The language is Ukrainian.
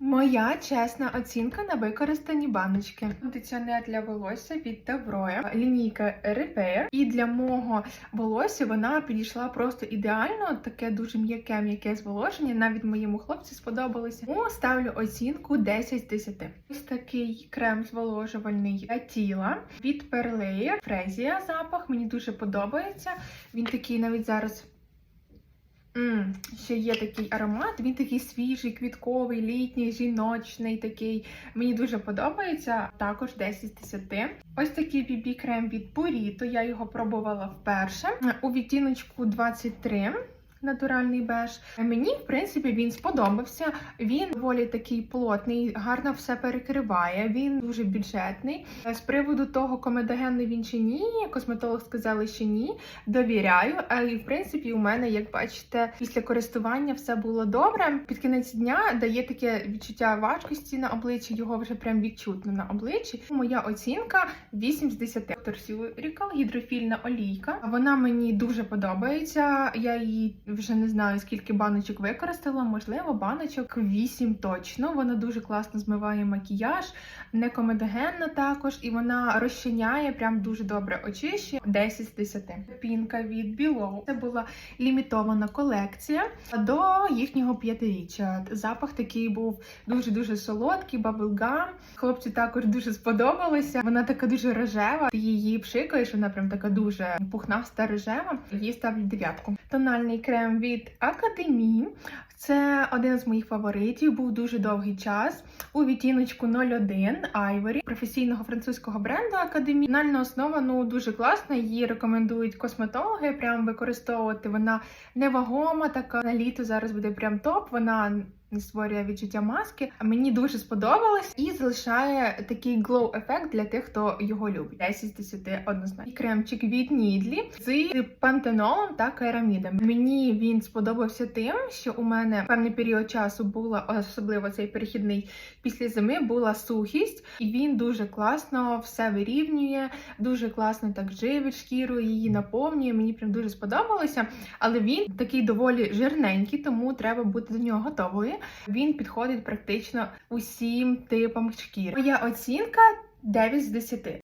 Моя чесна оцінка на використані баночки. Кондиціонер для волосся від Тавроя, лінійка Repair. І для мого волосся вона підійшла просто ідеально. Таке дуже м'яке, м'яке зволоження. Навіть моєму хлопцю сподобалося. Тому ставлю оцінку 10 з 10. Ось такий крем зволожувальний для тіла від Перлеє. Фрезія запах. Мені дуже подобається. Він такий навіть зараз. М, ще є такий аромат, він такий свіжий, квітковий, літній, жіночний такий. Мені дуже подобається. Також 10 з 10. Ось такий BB крем від Burrito, я його пробувала вперше. У відтіночку 23. Натуральний беж. Мені, в принципі, він сподобався. Він доволі такий плотний, гарно все перекриває. Він дуже бюджетний. З приводу того, комедогенний він чи ні, косметолог сказали, що ні. Довіряю. А і в принципі, у мене, як бачите, після користування все було добре. Під кінець дня дає таке відчуття важкості на обличчі, його вже прям відчутно на обличчі. Моя оцінка 8 з 10. Торсюрікал гідрофільна олійка. Вона мені дуже подобається. Я її вже не знаю скільки баночок використала. Можливо, баночок 8 точно. Вона дуже класно змиває макіяж, не комедогенна також, і вона розчиняє, прям дуже добре очищує. 10 з 10. Пінка від Below. Це була лімітована колекція до їхнього п'ятиріччя. Запах такий був дуже дуже солодкий, баблгам. Хлопцю також дуже сподобалося. Вона така дуже рожева. Ти її пшикаєш, вона прям така дуже пухнаста рожева. Їй ставлю дев'ятку. Тональний крем від Академії. Це один з моїх фаворитів. Був дуже довгий час. У відтіночку 01 Ivory професійного французького бренду Академії. Тональна основа ну дуже класна. Її рекомендують косметологи. Прям використовувати. Вона невагома, така на літо зараз буде прям топ. Вона не створює відчуття маски. Мені дуже сподобалось і залишає такий glow ефект для тих, хто його любить. 10 з 10 однозначно. І кремчик від Нідлі з пантенолом та керамідами. Мені він сподобався тим, що у мене певний період часу була особливо цей перехідний після зими була сухість, і він дуже класно все вирівнює, дуже класно так живить шкіру, її наповнює. Мені прям дуже сподобалося. Але він такий доволі жирненький, тому треба бути до нього готовою. Він підходить практично усім типам шкіри. Моя оцінка 9 з 10.